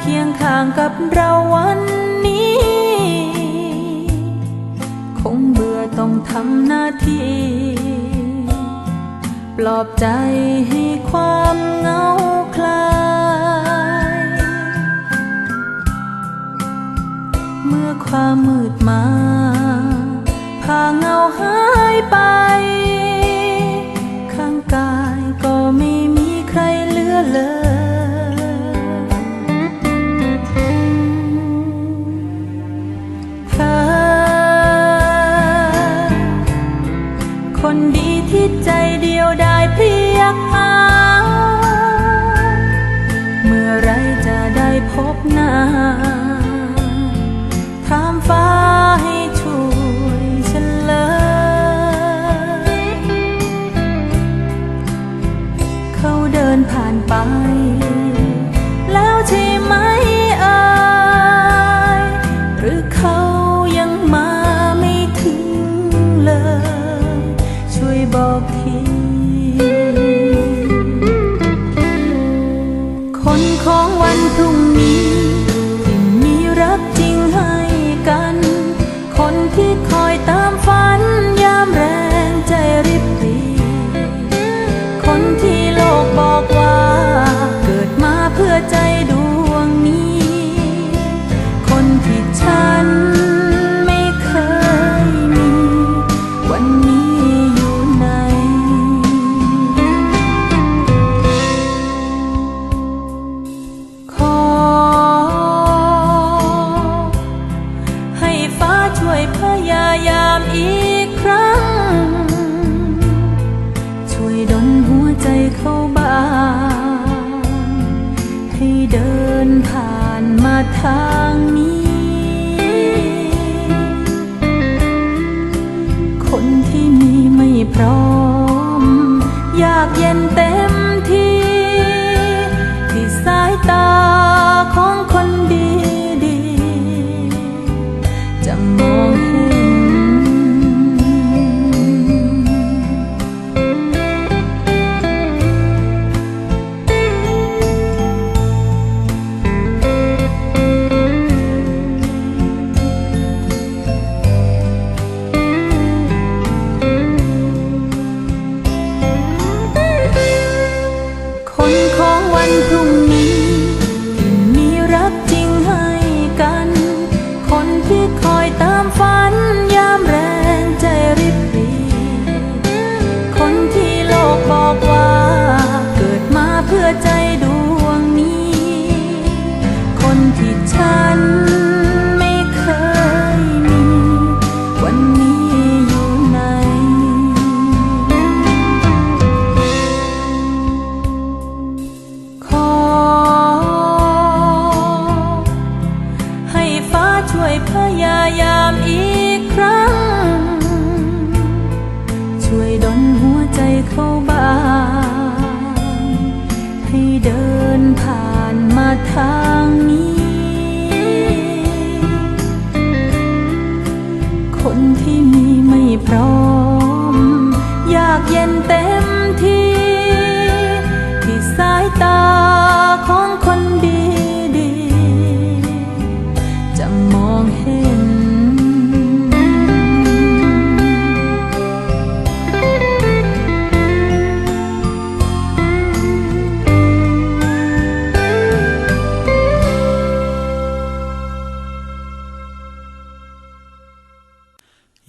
เคียงข้างกับเราวันนี้ คงเบื่อต้องทำหน้าที่ ปลอบใจให้ความเหงาคลาย เมื่อความมืดมาพาเงาหายไป วันพรุ่งนี้ที่มีรักจริงให้กัน คนที่คอยตามฝันยามแรงใจริบรีคนที่โลกบอก คนที่มีไม่พร้อม ทางนี้ คนที่มีไม่พร้อม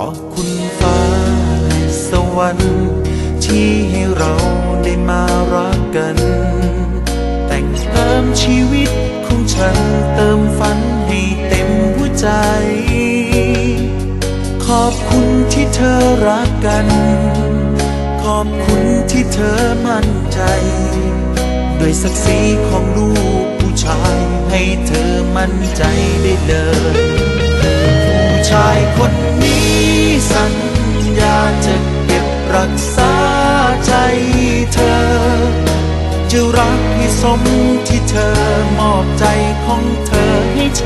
ขอบคุณฟ้าและสวรรค์ ที่ให้เราได้มารักกัน แต่งเติมชีวิตของฉันเติมฝันให้เต็มหัวใจ ขอบคุณที่เธอรักกัน ขอบคุณที่เธอมั่นใจ ด้วยศักดิ์ศรีของลูกผู้ชายให้ให้เธอมั่นใจได้เลยผู้ชายคนนี้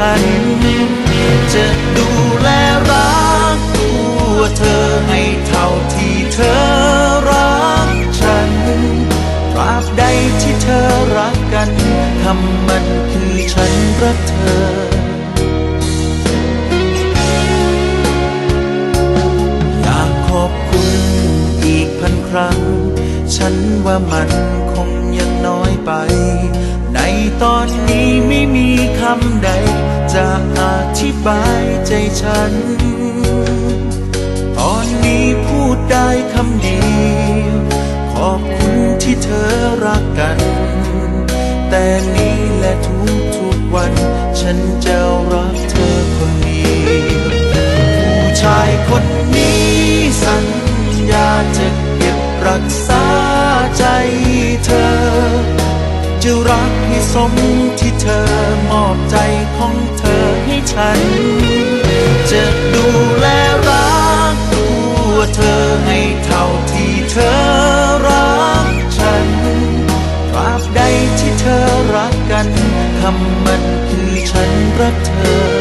ฉัน จะดูแลรักตัวเธอให้เท่าที่เธอรักฉันตราบใดที่เธอรักกันคำมันคือฉันรักเธออยากขอบคุณอีกพันครั้งฉันว่ามันคงยังน้อยไป ในตอนนี้ มีคำใด จะอธิบายใจฉัน ตอนนี้พูดได้คำเดียว ฉัน จะดูแลรักตัวเธอให้เท่าที่เธอรักฉันตราบใดที่เธอรักกันคำมันคือฉันรักเธอ